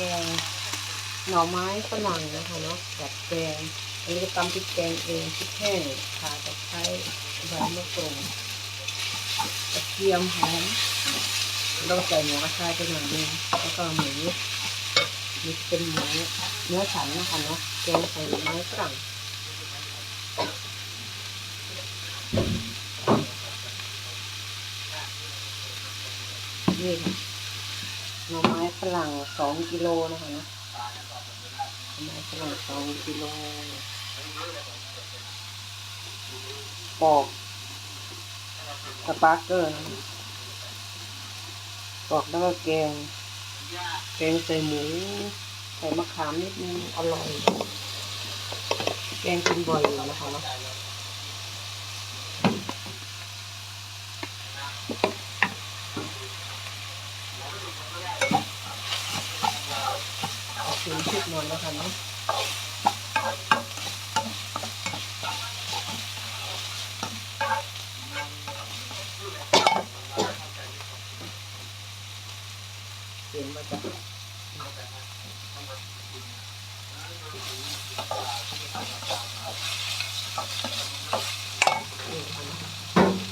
แกงหน่อไม้ฝรั่งนะคะเนาะแบบแกงอันนี้จะตำพริกแกงเองพริกแห้งข่าตะไคร้ใบมะกรูดกระเทียมหอมเราใส่หมูกระชายไปหน่อยนึงแล้วก็หมูนี่เป็นหมูเนื้อสันนะคะเนาะแกงใส่หน่อไม้ฝรั่งนี่ค่ะ หน่อไม้ฝรั่งสองกิโลนะคะนะหน่อไม้ฝรั่งสองกิโลปอกสปาร์เกอร์นะปอกแล้วก็แกง แกงใส่หมู ใส่มะขามนิดนึงอร่อย แกงกินบ่อยอยู่นะคะเนาะ งชุดนอนแล้วค่ะเสียงมาจาก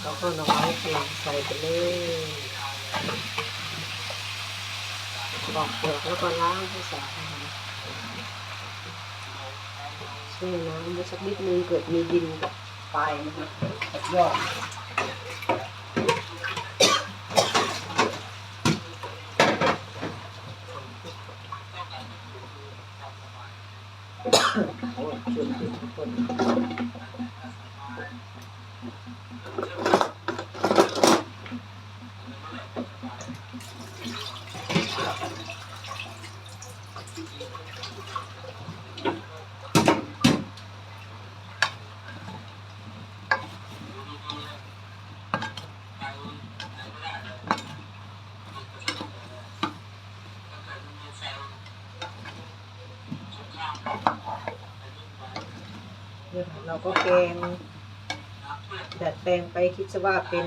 เราก็น่อไม้ฝรั่งใส่ไปเลยปอกเปลือกแล้วก็ล้างให้สะอาด แช่น้ำไว้สักนิดนึงเกิดมีดินกับไฟนะคะกับยอดโอ้ยช่วยทุกคน เราก็แกงดัดแปลงไปคิดซะว่าเป็น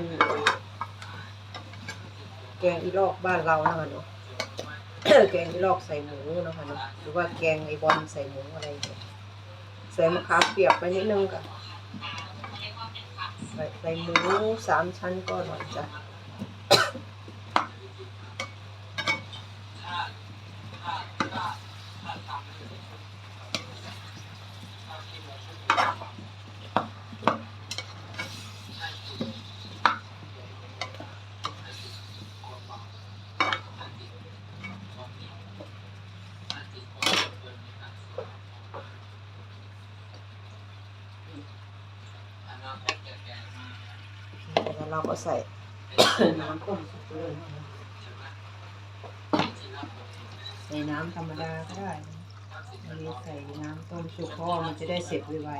แกงอีลอกบ้านเรานะคะเนาะแกงอีลอกใส่หมูนะคะเนาะหรือว่าแกงไอบอลใส่หมูอะไรใส่มะขามเปียกไปนิดนึงค่ะใส่หมูสามชั้นก็หน่อยจ้ะ แล้วเราก็ใส่น้ำต้มสุกเลยนะคะใส่น้ำธรรมดาก็ได้นะอันนี้ใส่น้ำต้มสุกเพราะว่ามันจะได้เสร็จไวเวล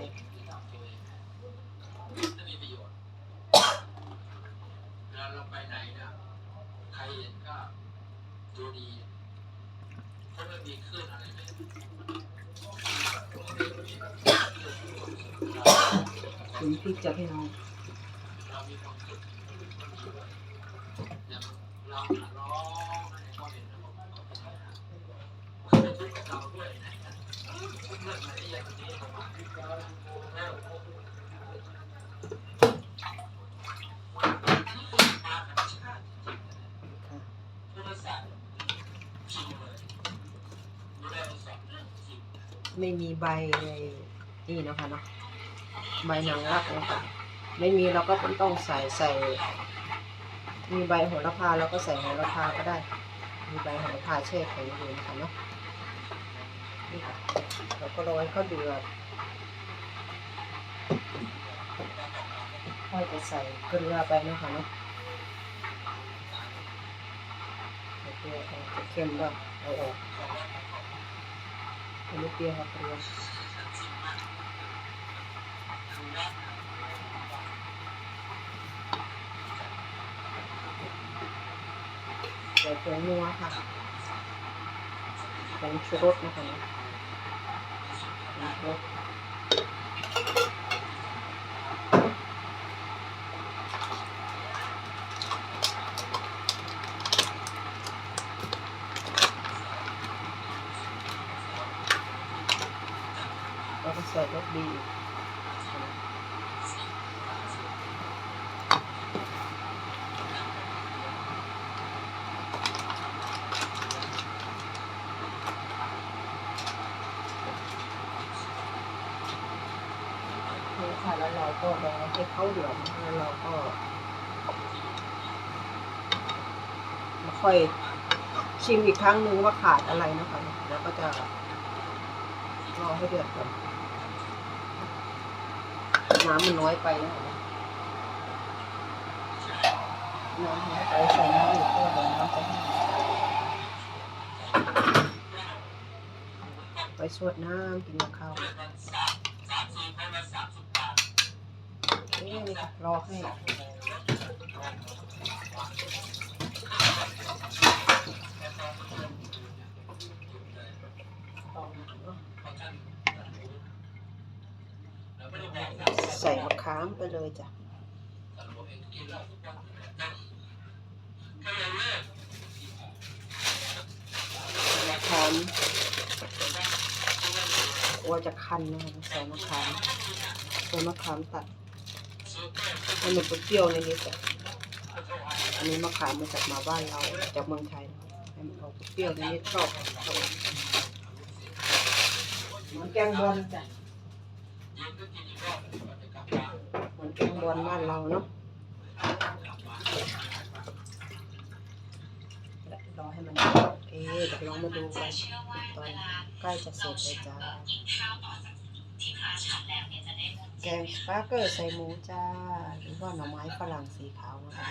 าเราไปไหนเนี่ยใครเห็นก็ดูดี ถ้าไม่มีคลื่นอะไรเลยๆถึงพริกจะพี่น้องเรามีความสุขอย่างเราหาร้องให้เขาเห็นแล้วก็ไม่ทุกข์กับเราด้วยนะเรื่องอะไรอย่างนี้ประมาณนี้แล้วมาธรรมชาติจริงๆ ค่ะ พุทธศาสตร์จริงเลยดูแลสอนเรื่องจริง ไม่มีใบในนี่นะคะเนาะใบหนังรักนาะคะไม่มีเราก็ต้องใส่ใส่ มีใบโหระพาเราก็ใส่โหระพาก็ได้ มีใบโหระพาแช่แข็งอยู่นะคะเนาะนี่ค่ะเราก็รอให้เขาเดือดค่อยจะใส่เกลือไปนะคะเนาะเกลือจะเค็มก็เอาออก อันนี้เปรี้ยวค่ะเกลือใส่ผงนัวค่ะผงชูรสนะคะเนาะผงชูรสผ ก็ใส่รสดีอีกนี่ค่ะแล้วเราก็รอให้เขาเดือดแล้วเราก็มาค่อยชิมอีกครั้งหนึ่งว่าขาดอะไรนะคะ แล้วก็จะรอให้เดือดก่อน น้ำมันน้อยไปนะน้ำน้อยไปใส่น้ำอีกก็เดี๋ยวน้ำจะแห้งไปสวดน้ำกินกับข้าวนี่นี่ค่ะรอให้ ใส่มะขามไปเลยจ้ะมะขามกลัวจะคันนะคะใส่มะขามใส่มะขามตัดให้มันเปรี้ยวในนี้จ้ะอันนี้มะขามมาจากมาบ้านเราจากเมืองไทยให้มันออกเปรี้ยวในนี้ชอบชอบเหมือนแกงบอลจ้ะ บอลบ้านเราเนาะรอให้มันเอ๊ะเดี๋ยวลองมาดูกันตอนใกล้จะเสร็จเลยจ้าแกงสปาเกอร์ใส่หมูจ้า หรือว่าหน่อไม้ฝรั่งสีขาวนะคะ